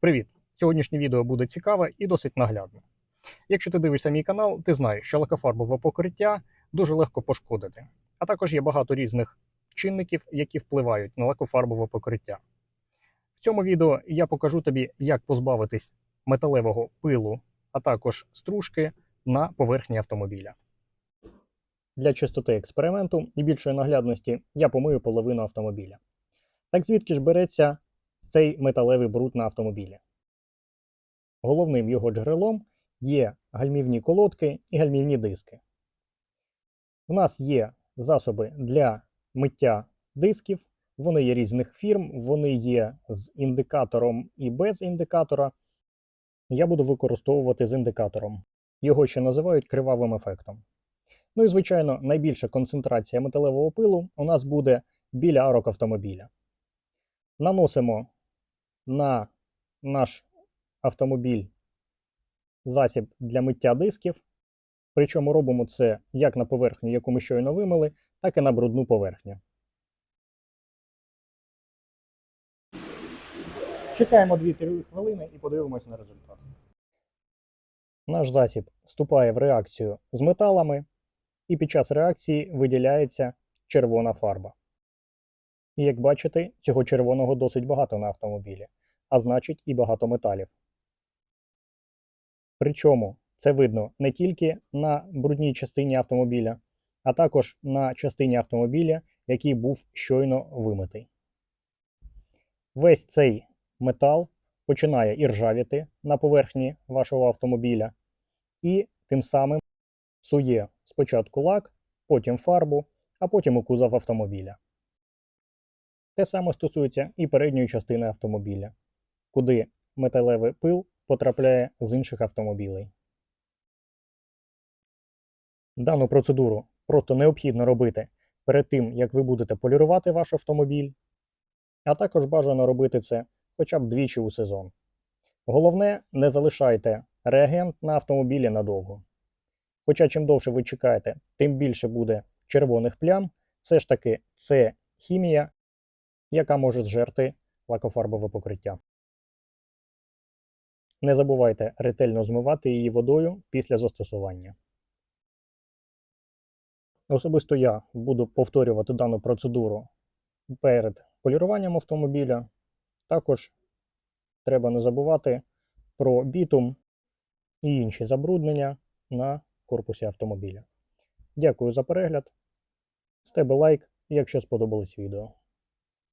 Привіт! Сьогоднішнє відео буде цікаве і досить наглядне. Якщо ти дивишся мій канал, ти знаєш, що лакофарбове покриття дуже легко пошкодити, а також є багато різних чинників, які впливають на лакофарбове покриття. В цьому відео я покажу тобі, як позбавитись металевого пилу, а також стружки на поверхні автомобіля. Для чистоти експерименту і більшої наглядності я помию половину автомобіля. Так звідки ж береться цей металевий бруд на автомобілі? Головним його джерелом є гальмівні колодки і гальмівні диски. В нас є засоби для миття дисків, вони є різних фірм, вони є з індикатором і без індикатора. Я буду використовувати з індикатором. Його ще називають кривавим ефектом. Ну і, звичайно, найбільша концентрація металевого пилу у нас буде біля арок автомобіля. Наносимо на наш автомобіль засіб для миття дисків. Причому робимо це як на поверхню, яку ми щойно вимили, так і на брудну поверхню. Чекаємо 2-3 хвилини і подивимося на результат. Наш засіб вступає в реакцію з металами, і під час реакції виділяється червона фарба. І як бачите, цього червоного досить багато на автомобілі, а значить і багато металів. Причому це видно не тільки на брудній частині автомобіля, а також на частині автомобіля, який був щойно вимитий. Весь цей метал починає іржавіти на поверхні вашого автомобіля і тим самим сує спочатку лак, потім фарбу, а потім і кузов автомобіля. Те саме стосується і передньої частини автомобіля, куди металевий пил потрапляє з інших автомобілей. Дану процедуру просто необхідно робити перед тим, як ви будете полірувати ваш автомобіль, а також бажано робити це хоча б двічі у сезон. Головне, не залишайте реагент на автомобілі надовго. Хоча чим довше ви чекаєте, тим більше буде червоних плям, все ж таки це хімія, яка може зжерти лакофарбове покриття. Не забувайте ретельно змивати її водою після застосування. Особисто я буду повторювати дану процедуру перед поліруванням автомобіля. Також треба не забувати про бітум і інші забруднення на корпусі автомобіля. Дякую за перегляд. З лайк, якщо сподобалось відео.